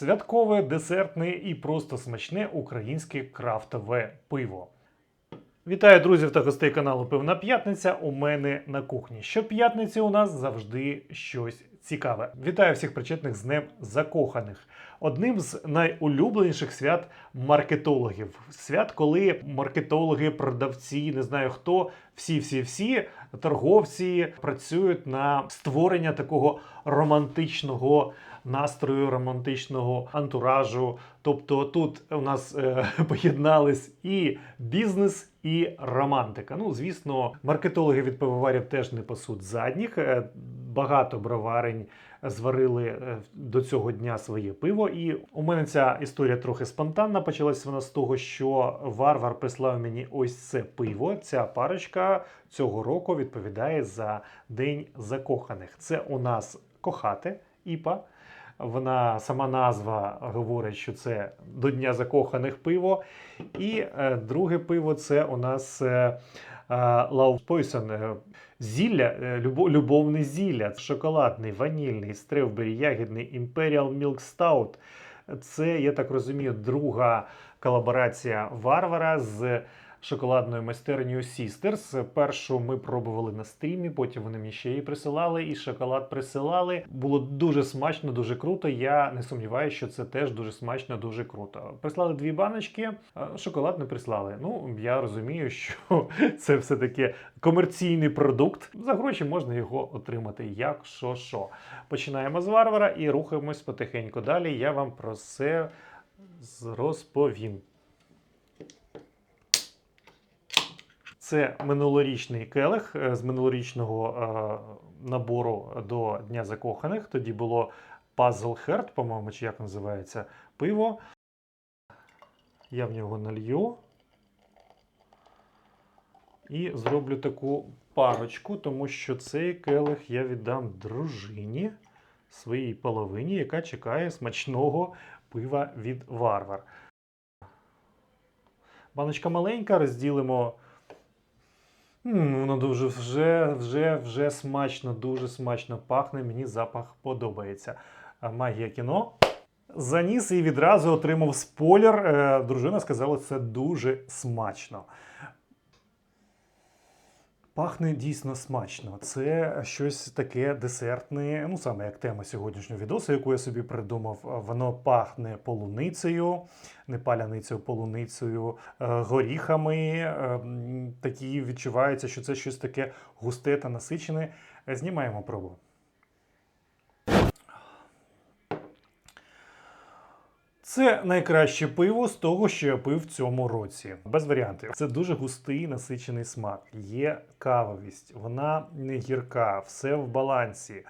Святкове, десертне і просто смачне українське крафтове пиво. Вітаю друзів та гостей каналу Пивна П'ятниця. У мене на кухні. Щоп'ятниці у нас завжди щось цікаве. Вітаю всіх причетних з Днем Закоханих. Одним з найулюбленіших свят маркетологів. Свят, коли маркетологи, продавці, не знаю хто, всі-всі-всі торговці працюють на створення такого романтичного настрою, романтичного антуражу. Тобто тут у нас е, поєднались і бізнес, і романтика. Ну, звісно, маркетологи від пивоварів теж не пасуть задніх. Е, Багато броварень зварили е, до цього дня своє пиво. І у мене ця історія трохи спонтанна. Почалась вона з того, що варвар прислав мені ось це пиво. Ця парочка цього року відповідає за День закоханих. Це у нас кохати іпа. Вона сама назва говорить, що це до Дня закоханих пиво. І е, друге пиво це у нас е, Лаупойсон. Е, зілля, е, любовне зілля, шоколадний, ванільний, стревбері, ягідний Imperial Milk Stout. Це, я так розумію, друга колаборація варвара з шоколадною майстернею Sisters. Першу ми пробували на стрімі, потім вони мені ще її присилали, і шоколад присилали. Було дуже смачно, дуже круто. Я не сумніваюся, що це теж дуже смачно, дуже круто. Прислали дві баночки, шоколад не прислали. Ну, я розумію, що це все-таки комерційний продукт. За гроші можна його отримати, як що що. Починаємо з варвара і рухаємось потихеньку далі. Я вам про це розповім. Це минулорічний келих е, з минулорічного е, набору до Дня закоханих. Тоді було Puzzle Heart, по-моєму, чи як називається пиво. Я в нього налью. І зроблю таку парочку, тому що цей келих я віддам дружині своїй половині, яка чекає смачного пива від варвар. Баночка маленька, розділимо. М, Воно дуже вже, вже, вже смачно, дуже смачно пахне. Мені запах подобається. Магія кіно. Заніс і відразу отримав спойлер. Е, Дружина сказала, це дуже смачно. Пахне дійсно смачно. Це щось таке десертне, ну саме як тема сьогоднішнього відосу, яку я собі придумав. Воно пахне полуницею, не паляницею, полуницею, е, горіхами. е, Такі відчувається, що це щось таке густе та насичене. Знімаємо пробу. Це найкраще пиво з того, що я пив в цьому році. Без варіантів. Це дуже густий насичений смак. Є кавовість, вона не гірка, все в балансі.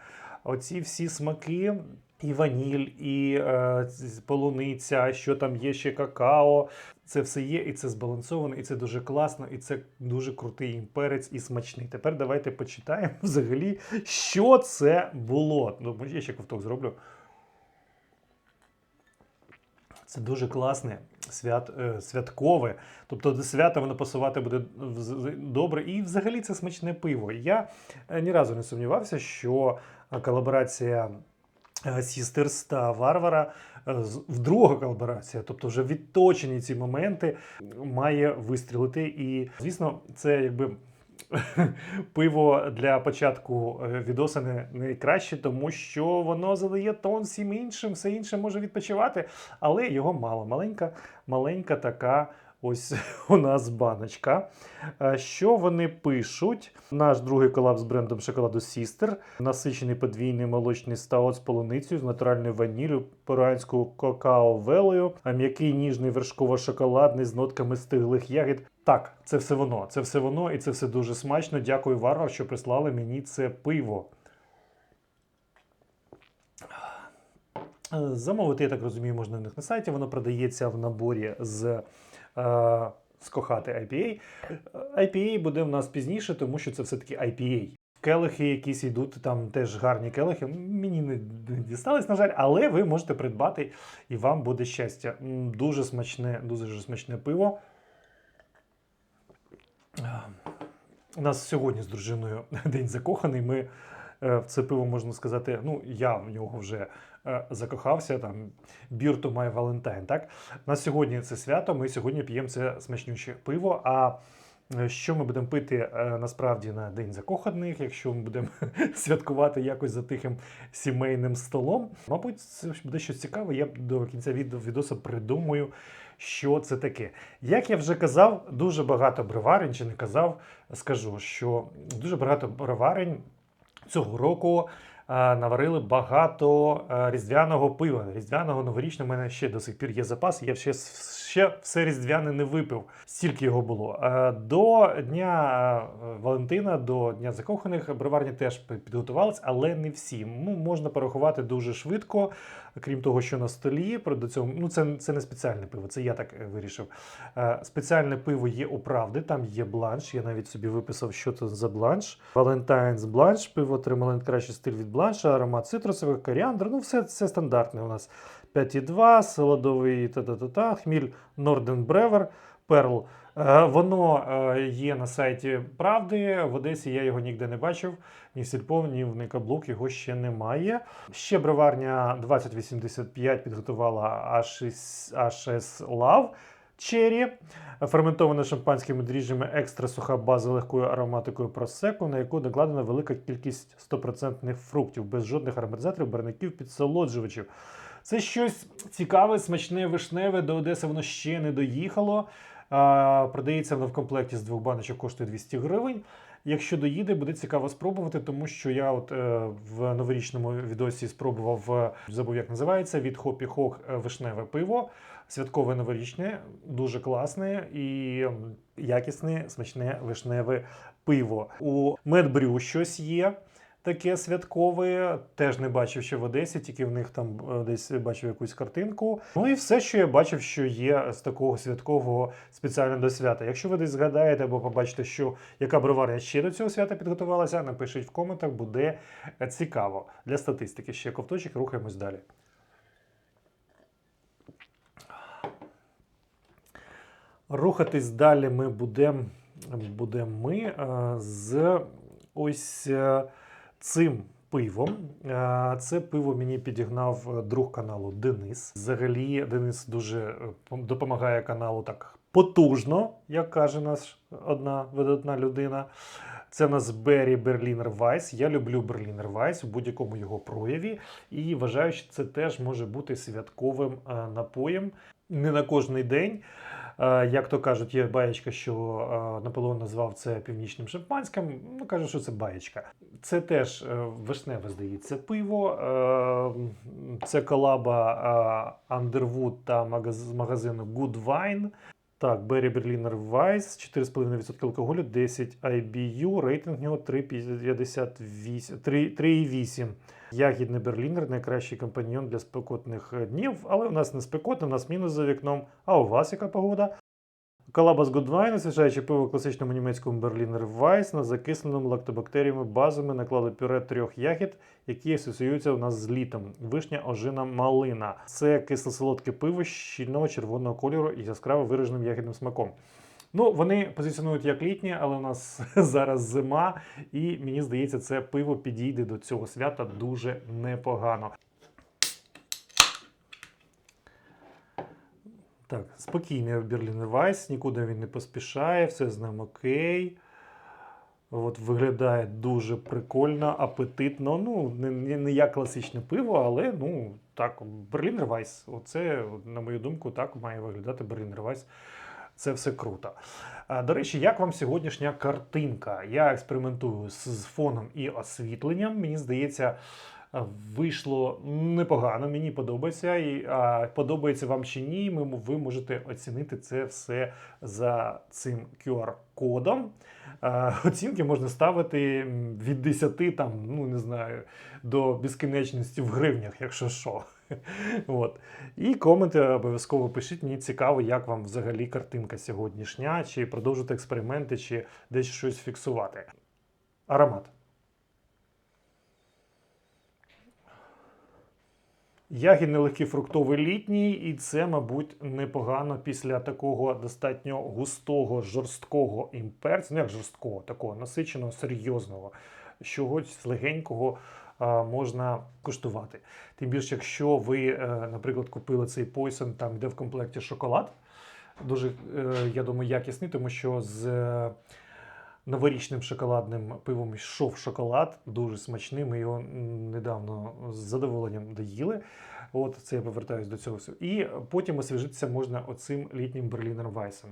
Оці всі смаки. І ваніль, і е, полуниця, що там є ще какао. Це все є, і це збалансовано, і це дуже класно, і це дуже крутий імперець і смачний. Тепер давайте почитаємо взагалі, що це було. Ну, я ще ковток зроблю. Це дуже класне, свят, е, святкове. Тобто до свята воно пасувати буде добре. І взагалі це смачне пиво. Я е, ні разу не сумнівався, що е, колаборація Sisters та Варвара, е, з- друга колаборація, тобто вже відточені ці моменти, має вистрілити. І, звісно, це якби. Пиво для початку е, відоса не найкраще, тому що воно задає тон всім іншим, все інше може відпочивати, але його мало. Маленька, маленька така ось у нас баночка. Е, Що вони пишуть? Наш другий колаб з брендом шоколаду Sister. Насичений подвійний молочний стаут з полуницею, з натуральною ваніллю, перуанською какао-велею, а м'який ніжний вершково-шоколадний з нотками стиглих ягід. Так, це все воно. Це все воно, і це все дуже смачно. Дякую, Варвар, що прислали мені це пиво. Е, Замовити, я так розумію, можна в них на сайті. Воно продається в наборі з, е, з кохати IPA. IPA буде в нас пізніше, тому що це все-таки IPA. Келихи якісь йдуть, там теж гарні келихи. Мені не дістались, на жаль, але ви можете придбати і вам буде щастя. Дуже смачне, дуже смачне пиво. Е, У нас сьогодні з дружиною день закоханий. Ми е, в це пиво можна сказати, ну я в нього вже закохався там to my Valentine. Так? У нас сьогодні це свято, ми сьогодні п'ємо це смачнюче пиво. А е, що ми будемо пити е, насправді на День закоханих, якщо ми будемо святкувати якось за тихим сімейним столом? Мабуть, це буде щось цікаве. Я до кінця відео придумаю, що це таке. Як я вже казав, дуже багато броварень, чи не казав, скажу, що дуже багато броварень цього року е, наварили багато е, різдвяного пива. Різдвяного новорічного в мене ще до сих пір є запас. Я ще, ще все різдвяне не випив. Стільки його було. Е, До Дня е, Валентина, до Дня закоханих броварні теж підготувались, але не всі. Можна порахувати дуже швидко. Крім того, що на столі, до цього, ну це, це не спеціальне пиво, це я так е, вирішив. Е, Спеціальне пиво є у правди, там є бланш. Я навіть собі виписав, що це за бланш. Valentine's бланш, пиво отримали кращий стиль від бланша, аромат цитрусових, коріандр. Ну, все це стандартне у нас. 5,2, солодовий та-та-та-та, хміль Norden Brewer, Перл. Е, Воно е, є на сайті Правди. В Одесі я його ніде не бачив. Ні в Сільпо, ні в Никаблук його ще немає. Ще броварня 2085 підготувала HS, Love Cherry. Ферментоване шампанськими дріжджами екстра суха база легкою ароматикою просеку, на яку накладена велика кількість 100% фруктів, без жодних ароматизаторів, барників, підсолоджувачів. Це щось цікаве, смачне, вишневе. До Одеси воно ще не доїхало. Продається воно в комплекті з двох баночок, коштує 200 гривень. Якщо доїде, буде цікаво спробувати, тому що я от е, в новорічному відосі спробував е, забув, як називається від Хопі Хок е, вишневе пиво. Святкове новорічне, дуже класне і якісне, смачне вишневе пиво. У Медбрю щось є. Таке святкове, теж не бачив ще в Одесі, тільки в них там е, десь бачив якусь картинку. Ну і все, що я бачив, що є з такого святкового спеціально до свята. Якщо ви десь згадаєте або побачите, що яка броварня ще до цього свята підготувалася, напишіть в коментах, буде е, цікаво. Для статистики ще ковточок, рухаємось далі. Рухатись далі ми будемо будем ми е, з ось цим пивом. Е, Це пиво мені підігнав е, друг каналу Денис. Взагалі, Денис дуже е, допомагає каналу так потужно, як каже наш одна видатна людина. Це в нас Бері Берлінер Вайс. Я люблю Берлінер Вайс в будь-якому його прояві. І вважаю, що це теж може бути святковим напоєм не на кожний день. Е, Як то кажуть, є баєчка, що е, Наполеон назвав це північним шампанським. Ну, каже, що це баєчка. Це теж е, вишневе, здається, пиво. Це колаба Underwood та магазину Good Wine. Так, Berry Berliner Weiss, 4,5% алкоголю, 10 IBU, рейтинг нього 3,58, 3 3,8. Ягідний берлінер найкращий компаньйон для спекотних е, днів, але у нас не спекотно, у нас мінус за вікном. А у вас яка погода? Колаба з Goodwine, освіжаючи пиво класичному німецькому Berliner Weiss на закисленому лактобактеріями базами наклали пюре трьох ягід, які асоціюються у нас з літом. Вишня, ожина, малина. Це кисло-солодке пиво щільного червоного кольору і яскраво вираженим ягідним смаком. Ну, вони позиціонують як літнє, але у нас зараз зима, і мені здається, це пиво підійде до цього свята дуже непогано. Так, спокійний Берлінер Вайс, нікуди він не поспішає, все з ним окей. От виглядає дуже прикольно, апетитно. Ну, не, не, не як класичне пиво, але ну так, Берлінер Вайс. Оце, на мою думку, так має виглядати Берлінер Вайс. Це все круто. До речі, як вам сьогоднішня картинка? Я експериментую з, фоном і освітленням. Мені здається, вийшло непогано. Мені подобається. І подобається вам чи ні, ми, ви можете оцінити це все за цим QR-кодом. Оцінки можна ставити від 10, там, ну не знаю, до безкінечності в гривнях, якщо що. От. І коменти обов'язково пишіть. Мені цікаво, як вам взагалі картинка сьогоднішня, чи продовжити експерименти, чи десь щось фіксувати. Аромат. Ягідний легкий фруктовий літній, і це, мабуть, непогано після такого достатньо густого, жорсткого імперцю. Ну, як жорсткого, такого насиченого, серйозного, чогось легенького можна куштувати. Тим більше, якщо ви, е, наприклад, купили цей Poison, там де в комплекті шоколад, дуже, е, я думаю, якісний, тому що з е, новорічним шоколадним пивом йшов шоколад, дуже смачний. Ми його недавно з задоволенням доїли. От це я повертаюсь до цього всього. І потім освіжитися можна оцим літнім Берлінер Вайсом.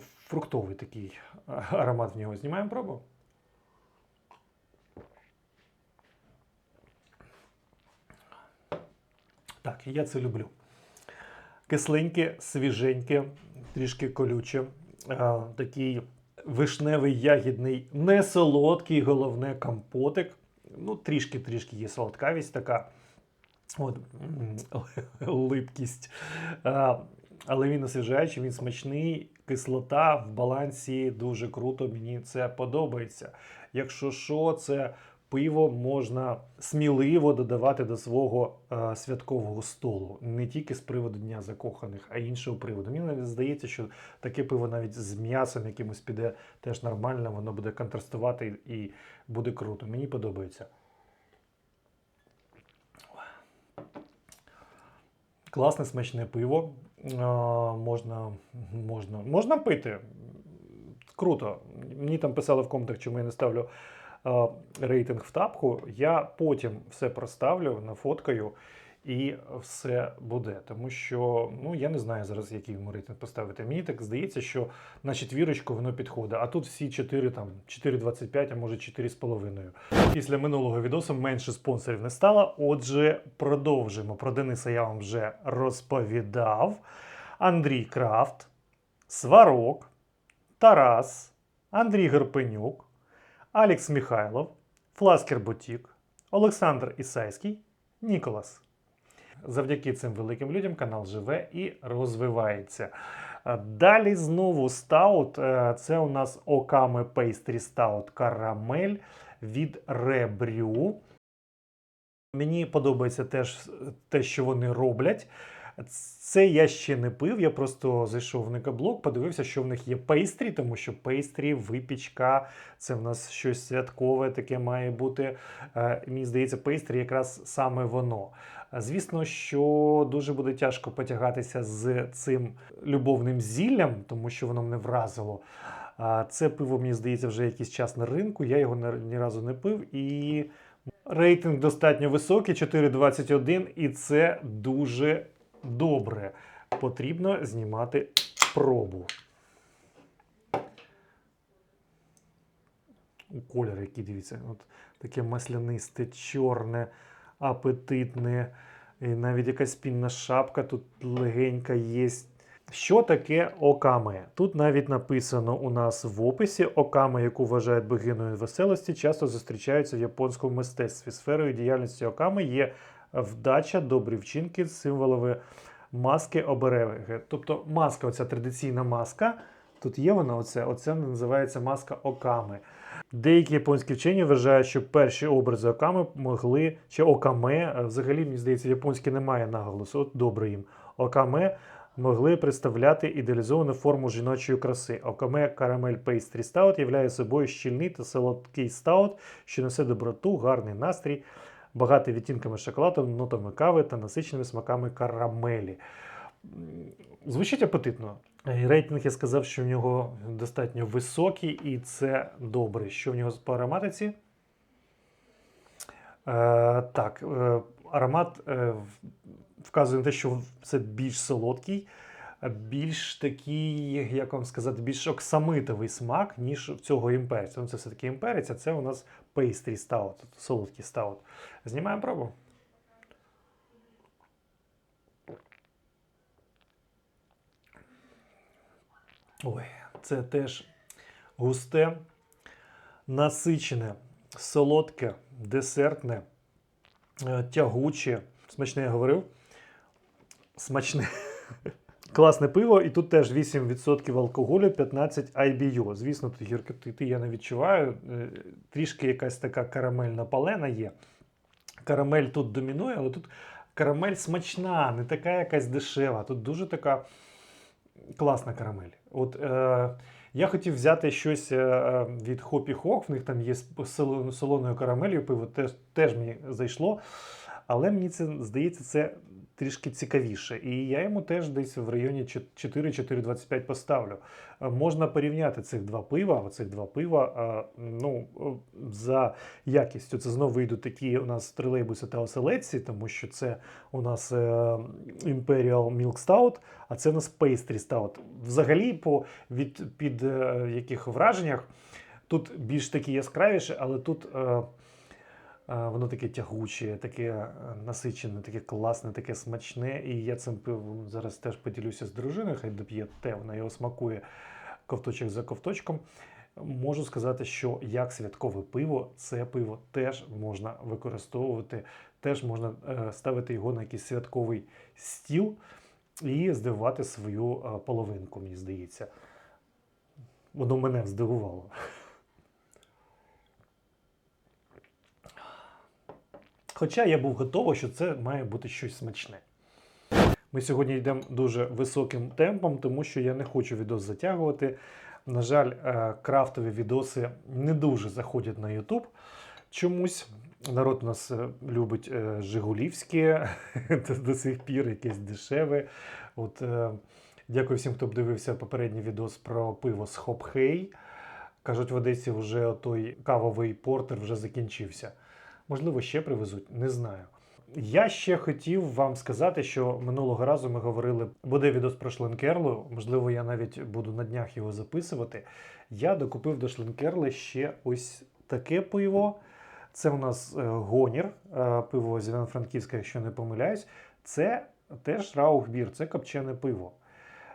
Фруктовий такий аромат в нього. Знімаємо пробу. Так, я це люблю. Кисленьке, свіженьке, трішки колюче. А, такий вишневий ягідний, не солодкий, головне компотик. Ну, трішки-трішки є солодкавість така. От, липкість. А, але він освіжаючий, він смачний, кислота в балансі дуже круто. Мені це подобається. Якщо що, це пиво можна сміливо додавати до свого е, святкового столу, не тільки з приводу Дня закоханих, а й іншого приводу. Мені навіть здається, що таке пиво навіть з м'ясом якимось піде теж нормально, воно буде контрастувати і буде круто. Мені подобається. Класне смачне пиво. А, можна, можна, можна пити. Круто. Мені там писали в коментах, чому я не ставлю рейтинг в тапку. Я потім все проставлю, нафоткаю, і все буде. Тому що ну, я не знаю зараз, який йому рейтинг поставити. Мені так здається, що на четвірочку воно підходить. А тут всі 4, там, 4,25, а може 4,5. Після минулого відосу менше спонсорів не стало. Отже, продовжимо. Про Дениса я вам вже розповідав. Андрій Крафт, Сварок, Тарас, Андрій Герпенюк, Алекс Михайлов, Фласкер Бутік, Олександр Ісайський, Ніколас. Завдяки цим великим людям канал живе і розвивається. Е, Далі знову стаут. Е, Це у нас Окаме Pastry Stout Карамель від Ребрю. Мені подобається теж те, що вони роблять. Це я ще не пив. Я просто зайшов в Никаблок, подивився, що в них є пейстрі, тому що пейстрі, випічка, це в нас щось святкове таке має бути. Е, Мені здається, пейстрі якраз саме воно. Звісно, що дуже буде тяжко потягатися з цим любовним зіллям, тому що воно мене вразило. Це пиво, мені здається, вже якийсь час на ринку. Я його ні разу не пив. І рейтинг достатньо високий 4,21, і це дуже добре. Потрібно знімати пробу. У колір, який дивіться, от таке маслянисте, чорне, апетитне. І навіть якась пінна шапка тут легенька є. Що таке окаме? Тут навіть написано у нас в описі: окаме, яку вважають богиною веселості, часто зустрічаються в японському мистецтві. Сферою діяльності оками є вдача, добрі вчинки, символові маски обереги. Тобто маска, оця традиційна маска, тут є вона, оця, оця називається маска оками. Деякі японські вчені вважають, що перші образи оками могли, чи окаме, взагалі, мені здається, в японській немає наголосу, от добре їм. Окаме могли представляти ідеалізовану форму жіночої краси. Окаме Caramel Pastry Stout являє собою щільний та солодкий стаут, що несе доброту, гарний настрій, багатий відтінками шоколаду, нотами кави та насиченими смаками карамелі. Звучить апетитно. Рейтинг я сказав, що в нього достатньо високий, і це добре. Що в нього по ароматиці? Е, так, е, аромат е, вказує на те, що це більш солодкий, більш такий, як вам сказати, більш оксамитовий смак, ніж в цього імперця. Ну, це все-таки імперець, а це у нас пейстрі стаут, солодкий стаут. Знімаємо пробу. Ой, це теж густе, насичене, солодке, десертне, е, тягуче. Смачне я говорив. Смачне. Класне пиво, і тут теж 8% алкоголю, 15 IBU. Звісно, тут гіркоти я не відчуваю. Е, Трішки якась така карамельна палена є. Карамель тут домінує, але тут карамель смачна, не така якась дешева. Тут дуже така класна карамель. От е, Я хотів взяти щось е, е, від Хопі Хок, в них там є з солоною карамелью пиво, теж, теж мені зайшло. Але мені це здається, це трішки цікавіше. І я йому теж десь в районі 4-4,25 поставлю. Е, Можна порівняти цих два пива, оцих два пива. е, Ну, е, за якістю це знову вийдуть такі у нас тролейбуси та оселедці, тому що це у нас Imperial Milk Stout, а це у нас Pastry Stout. Взагалі, по від під яких враженнях тут більш такі яскравіше, але тут. Е, Воно таке тягуче, таке е, насичене, таке класне, таке смачне. І я цим пивом зараз теж поділюся з дружиною, хай доп'є те, вона його смакує ковточок за ковточком. Можу сказати, що як святкове пиво, це пиво теж можна використовувати, теж можна е, ставити його на якийсь святковий стіл і здивувати свою половинку, мені здається. Воно мене здивувало. Хоча я був готовий, що це має бути щось смачне. Ми сьогодні йдемо дуже високим темпом, тому що я не хочу відос затягувати. На жаль, е, крафтові відоси не дуже заходять на YouTube. Чомусь народ у нас е, любить е, Жигулівське до- сих пір, якесь дешеве. От, дякую всім, хто дивився попередній відос про пиво з Хопхей. Кажуть, в Одесі вже той кавовий портер вже закінчився. Можливо, ще привезуть, не знаю. Я ще хотів вам сказати, що минулого разу ми говорили, буде відос про Шленкерлу. Можливо, я навіть буду на днях його записувати. Я докупив до Шленкерли ще ось таке пиво. Це у нас е, гонір, е, пиво з Івано-Франківська, якщо не помиляюсь. Це теж раухбір, це копчене пиво.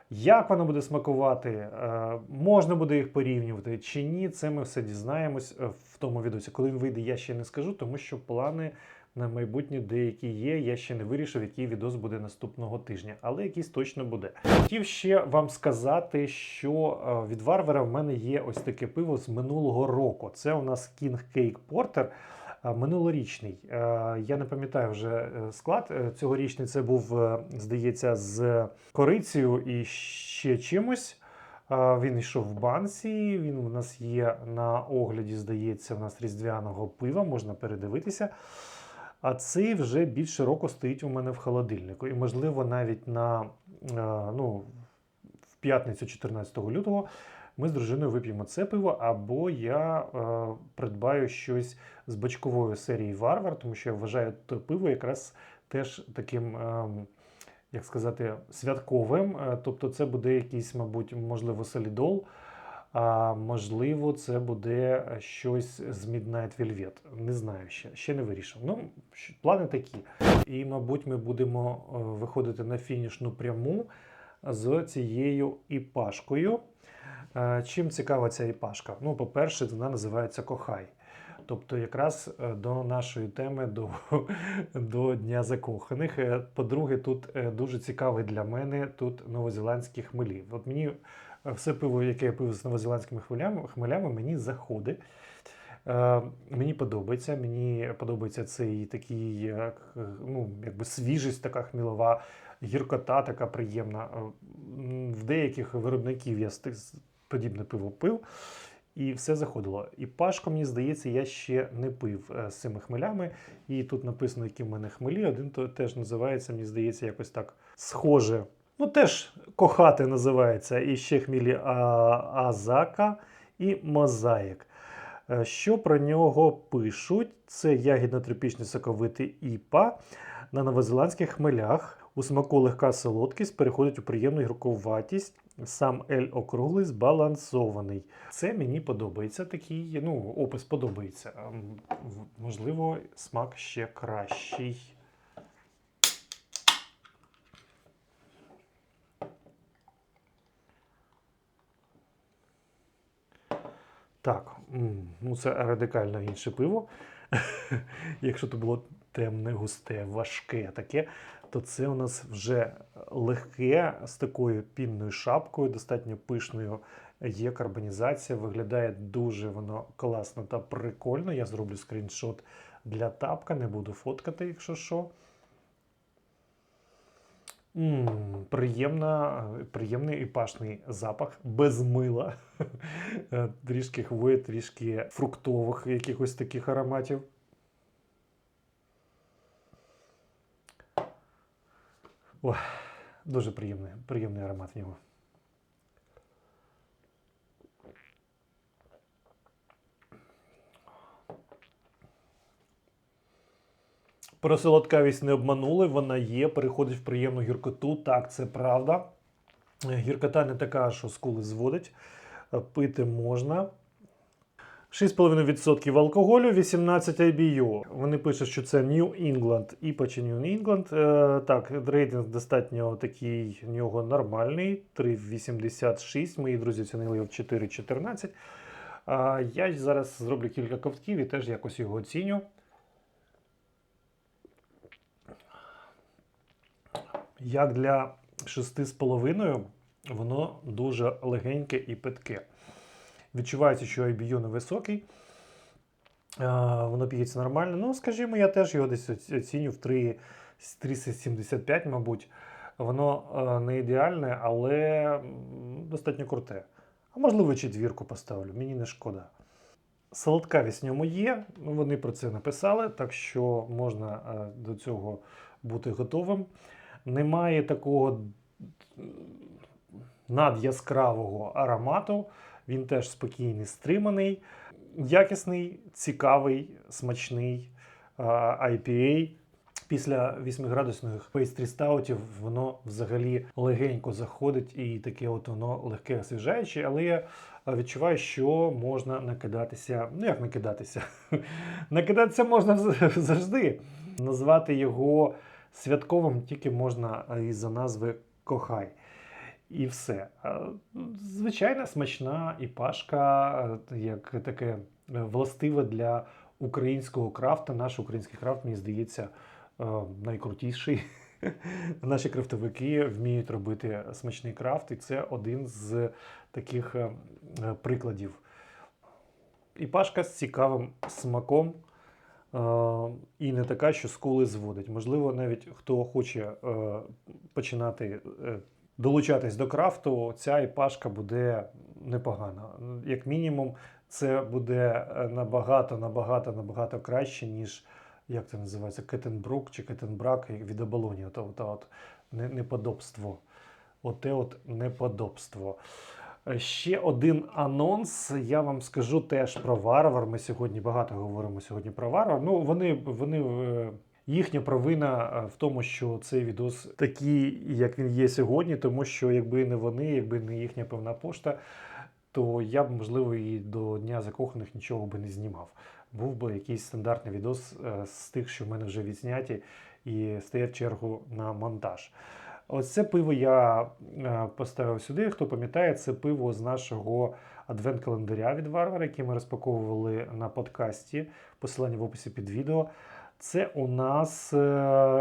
Як воно буде смакувати, е, можна буде їх порівнювати чи ні, це ми все дізнаємось е, в тому відосі. Коли він вийде, я ще не скажу, тому що плани на майбутнє деякі є. Я ще не вирішив, який відос буде наступного тижня, але якийсь точно буде. Хотів ще вам сказати, що е, від Варвара в мене є ось таке пиво з минулого року. Це у нас King Cake Porter. Е, Минулорічний. Е, Я не пам'ятаю вже е, склад. Цьогорічний це був, здається, з корицею і ще чимось. Він йшов в банці. Він у нас є на огляді, здається, у нас різдвяного пива, можна передивитися. А цей вже більше року стоїть у мене в холодильнику. І, можливо, навіть на ну, в п'ятницю 14 лютого ми з дружиною вип'ємо це пиво, або я е, придбаю щось з бочкової серії Варвар, тому що я вважаю те пиво якраз теж таким. ем, як сказати, святковим. Е, Тобто, це буде якийсь, мабуть, можливо, солідол, а можливо, це буде щось з Midnight Velvet. Не знаю ще, ще не вирішив. Ну, плани такі. І, мабуть, ми будемо е, виходити на фінішну пряму з цією іпашкою. Е, Чим цікава ця іпашка? Ну, по-перше, вона називається Кохай. Тобто, якраз е, до нашої теми, до, до Дня закоханих. Е, По-друге, тут дуже цікавий для мене тут новозеландські хмелі. От мені все пиво, яке я пив з новозеландськими хмелями, хмелями мені заходить. Мені подобається. Мені подобається цей такий, як, ну, якби свіжість, така хмілова, гіркота така приємна. В деяких виробників я подібне пиво пив. І все заходило. І пашку, мені здається, я ще не пив е, з цими хмелями. І тут написано, які в мене хмелі. Один то теж називається, мені здається, якось так схоже. Ну, теж кохати називається. І ще хмілі Азака і Мозаїк. Е, Що про нього пишуть? Це ягідно-тропічний соковитий іпа на новозеландських хмелях. У смаку легка солодкість переходить у приємну гіркуватість. Сам ель округлий, збалансований. Це мені подобається. Такий, ну, опис подобається. Ем, Можливо, смак ще кращий. Так, ну це радикально інше пиво. Якщо то було темне, густе, важке таке, то це у нас вже легке з такою пінною шапкою, достатньо пишною. Є карбонізація, виглядає дуже воно класно та прикольно. Я зроблю скріншот для тапка, не буду фоткати, якщо що. М, приємна, приємний і пашний запах без мила. Е, трішки хвої, трішки фруктових якихось таких ароматів. О, дуже приємний, приємний аромат в нього. Про солодкавість не обманули, вона є, переходить в приємну гіркоту. Так, це правда. Гіркота не така, що скули зводить. Пити можна. 6,5% алкоголю, 18 IBU. Вони пишуть, що це New England і New England. Е, так, рейтинг достатньо такий у нього нормальний. 3,86. Мої друзі оцінили його в 4,14. А я зараз зроблю кілька ковтків і теж якось його оціню. Як для 6,5, воно дуже легеньке і питке. Відчувається, що IBU невисокий. Воно п'ється нормально. Ну, скажімо, я теж його десь оці- оціню в 3 3,75, мабуть. Воно е, не ідеальне, але достатньо круте. А можливо, четвірку поставлю, мені не шкода. Солодкавість в ньому є, вони про це написали, так що можна е, до цього бути готовим. Немає такого надяскравого аромату. Він теж спокійний, стриманий, якісний, цікавий, смачний IPA. Після 8-градусних пейстрі стаутів воно взагалі легенько заходить і таке от воно легке освіжаюче, але я відчуваю, що можна накидатися. Ну як накидатися? накидатися можна завжди. Назвати його святковим тільки можна із-за назви Кохай. І все. Звичайна смачна і пашка, е, як таке е, властиве для українського крафта. Наш український крафт, мені здається, е, найкрутіший. Наші крафтовики вміють робити смачний крафт, і це один з таких прикладів. І пашка з цікавим смаком. І не така, що скули зводить. Можливо, навіть хто хоче починати долучатись до крафту, ця іпашка буде непогана. Як мінімум, це буде е, набагато, набагато, набагато краще, ніж як це називається, кетенбрук чи кетенбрак від оболоні. Ото, ото, от неподобство. Оте от неподобство. Е, Ще один анонс. Я вам скажу теж про варвар. Ми сьогодні багато говоримо сьогодні про варвар. Ну, вони, вони е, їхня провина е, в тому, що цей відос такий, як він є сьогодні, тому що якби не вони, якби не їхня певна пошта, то я б, можливо, і до Дня закоханих нічого би не знімав. Був би якийсь стандартний відос е, з тих, що в мене вже відзняті, і стояв чергу на монтаж. Ось це пиво я е, поставив сюди. Хто пам'ятає, це пиво з нашого адвент-календаря від Варвара, який ми розпаковували на подкасті. Посилання в описі під відео. Це у нас е,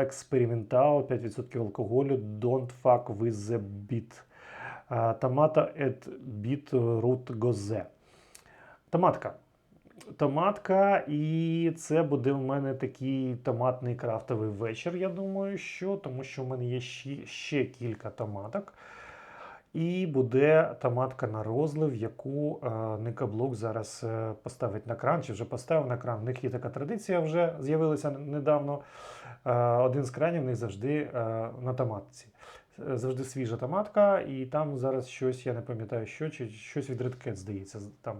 експериментал, 5% алкоголю, Don't fuck with the beat. Е, Томата et beet root goze. Томатка. Томатка, і це буде в мене такий томатний крафтовий вечір. Я думаю, що тому що в мене є ще, ще кілька томаток. І буде томатка на розлив, яку е, Никаблок зараз е, поставить на кран, чи вже поставив на кран. В них є така традиція, вже з'явилася недавно. Е, один з кранів в них завжди на томатці. Е, Завжди свіжа томатка, і там зараз щось, я не пам'ятаю, що, чи щось від Cat, здається, там.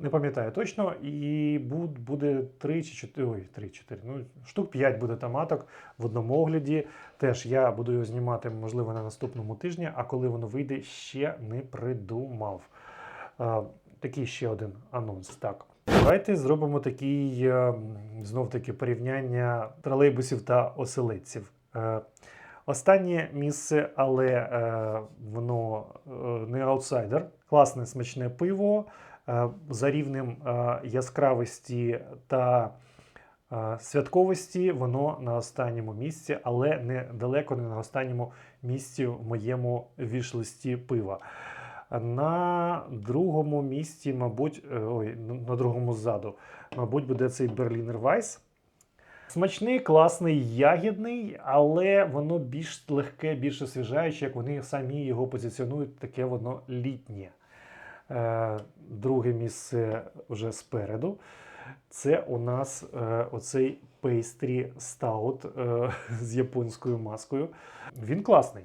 Не пам'ятаю точно, і буде 3 чи 4, ой, 3, 4, ну, штук 5 буде томаток в одному огляді. Теж я буду його знімати, можливо, на наступному тижні, а коли воно вийде, ще не придумав. Такий ще один анонс. Так. Давайте зробимо такий е, знов таки порівняння тролейбусів та оселедців. Е, Останнє місце, але е, воно не аутсайдер. Класне смачне пиво. Е, за рівнем е, яскравості та е, святковості воно на останньому місці, але не далеко не на останньому місці в моєму вішлисті пива. На другому місці, мабуть, ой, на другому ззаду, мабуть, буде цей Берлінер Вайс. Смачний, класний, ягідний, але воно більш легке, більш освіжаюче, як вони самі його позиціонують, таке воно літнє. Е, друге місце вже спереду. Це у нас е, оцей пейстрі стаут е, з японською маскою. Він класний.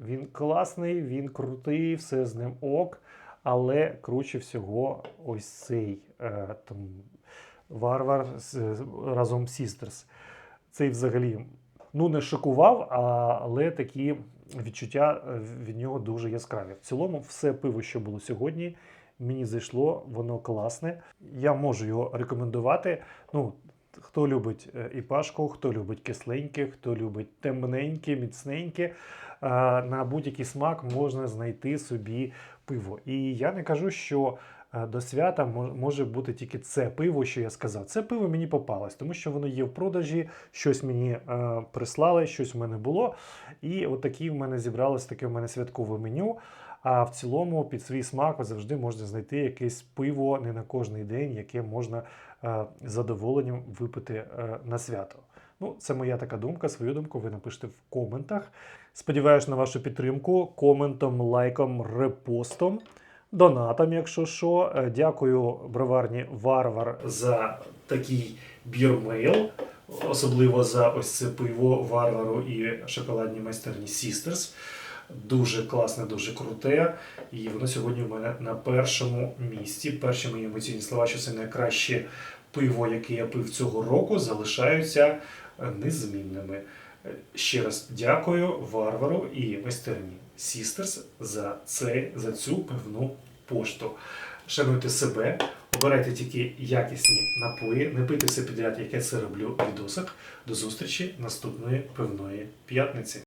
Він класний, він крутий, все з ним ок. Але круче всього ось цей е, там, варвар з, разом з Sisters. Цей взагалі ну, не шокував, але такі відчуття е, від нього дуже яскраві. В цілому, все пиво, що було сьогодні, мені зайшло, воно класне. Я можу його рекомендувати. Ну, хто любить е, іпашку, хто любить кисленьке, хто любить темненьке, міцненьке. е, На будь-який смак можна знайти собі пиво. І я не кажу, що до свята може бути тільки це пиво, що я сказав. Це пиво мені попалось, тому що воно є в продажі, щось мені е, прислали, щось в мене було. І от такі в мене зібралось таке в мене святкове меню. А в цілому під свій смак завжди можна знайти якесь пиво не на кожний день, яке можна е, задоволенням випити е, на свято. Ну, це моя така думка. Свою думку ви напишете в коментах. Сподіваюсь на вашу підтримку коментом, лайком, репостом, донатом, якщо що. Е, Дякую броварні Варвар за такий бірмейл, особливо за ось це пиво Варвару і шоколадні майстерні Sisters. Дуже класне, дуже круте. І воно сьогодні в мене на першому місці. Перші мої емоційні слова, що це найкраще пиво, яке я пив цього року, залишаються е, незмінними. Е, Ще раз дякую Варвару і майстерні Sisters за, це, за цю пивну пошту. Шануйте себе, обирайте тільки якісні напої, не пийте все підряд, як я це роблю в відосах. До зустрічі наступної пивної п'ятниці.